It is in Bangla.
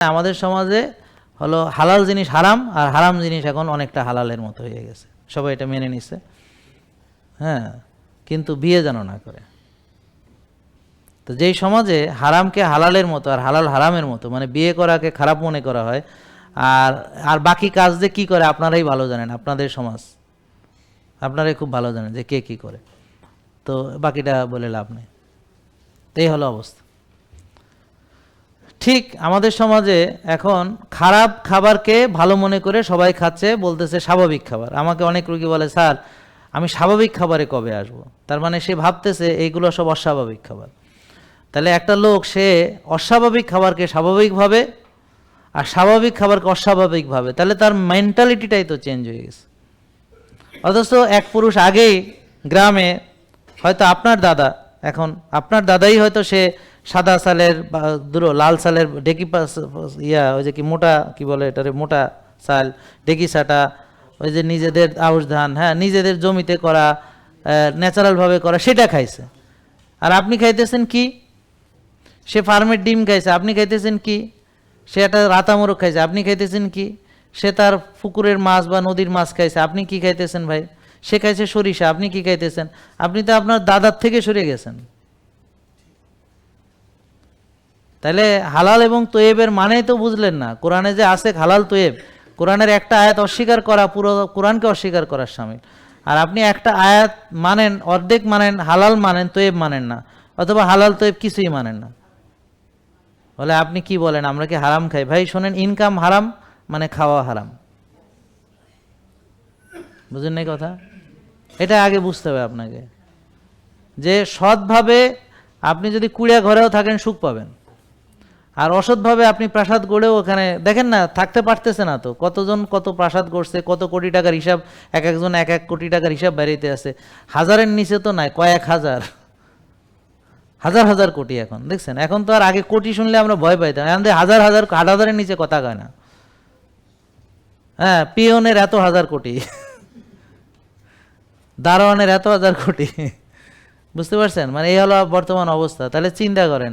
আমাদের সমাজে হলো হালাল জিনিস হারাম, আর হারাম জিনিস এখন অনেকটা হালালের মতো হয়ে গেছে। সবাই এটা মেনে নিছে। হ্যাঁ কিন্তু বিয়ে যেন না করে। তো যেই সমাজে হারামকে হালালের মতো আর হালাল হারামের মতো মানে বিয়ে করাকে খারাপ মনে করা হয়, আর আর বাকি কাজ যে কী করে আপনারাই ভালো জানেন, আপনাদের সমাজ। আপনারাই খুব ভালো জানেন যে কে কি করে। তো বাকিটা বলে লাভ নেই। এই হলো অবস্থা। ঠিক আমাদের সমাজে এখন খারাপ খাবারকে ভালো মনে করে সবাই খাচ্ছে বলতেছে স্বাভাবিক খাবার। আমাকে অনেক রুগী বলে, স্যার, আমি স্বাভাবিক খাবারে কবে আসব? তার মানে সে ভাবতেছে এইগুলো সব অস্বাভাবিক খাবার। তাহলে একটা লোক, সে অস্বাভাবিক খাবারকে স্বাভাবিকভাবে আর স্বাভাবিক খাবারকে অস্বাভাবিকভাবে তাহলে তার মেন্টালিটিটাই তো চেঞ্জ হয়ে গেছে। অথচ এক পুরুষ আগেই গ্রামে হয়তো আপনার দাদা, এখন আপনার দাদাই হয়তো সে সাদা সালের বা দুটো লাল সালের ডেকি ইয়া, ওই যে কি মোটা, কি বলে এটারে, মোটা সাল ডেকি সাটা ওই যে নিজেদের আউশ ধান হ্যাঁ নিজেদের জমিতে করা ন্যাচারালভাবে করা, সেটা খাইছে। আর আপনি খাইতেছেন কি? সে ফার্মের ডিম খাইছে, আপনি খাইতেছেন কি? সে একটা রাতামোরগ খাইছে, আপনি খাইতেছেন কি? সে তার পুকুরের মাছ বা নদীর মাছ খাইছে, আপনি কি খাইতেছেন ভাই? সে খাইছে সরিষা, আপনি কি খাইতেছেন? আপনি তো আপনার দাদার থেকে সরে গেছেন। তাহলে হালাল এবং তোয়েবের মানেই তো বুঝলেন না। কোরআনে যে আছে হালাল তোয়েব, কোরআনের একটা আয়াত অস্বীকার করা, পুরো কোরআনকে অস্বীকার করার সামিল। আর আপনি একটা আয়াত মানেন, অর্ধেক মানেন, হালাল মানেন, তোয়েব মানেন না। অথবা হালাল তোয়েব কিছুই মানেন না। বলে আপনি কি বলেন? আমরা কি হারাম খাই? ভাই, শোনেন ইনকাম হারাম মানে খাওয়া হারাম। বুঝলেন না কথা? এটা আগে বুঝতে হবে আপনাকে। যে সৎভাবে আপনি যদি কুড়িয়া ঘরেও থাকেন, সুখ পাবেন। আর অসৎভাবে আপনি প্রাসাদ গড়েও ওখানে, দেখেন না, থাকতে পারতেছে না তো। কতজন কত প্রাসাদ গড়ছে, কত কোটি টাকার হিসাব, এক একজন এক এক কোটি টাকার হিসাব বেরিয়েতে আছে। হাজারের নিচে তো নাই, কয়েক হাজার। হাজার হাজার কোটি এখন, দেখছেন? এখন তো আর আগে কোটি শুনলে আমরা ভয় পাইতাম। এখন হাজার হাজার হাজারের নিচে কথা কয় না। হ্যাঁ পিয়নের এত হাজার কোটি। দারোয়ানের এত হাজার কোটি। বুঝতে পারছেন? মানে এই হলো বর্তমান অবস্থা। তাহলে চিন্তা করেন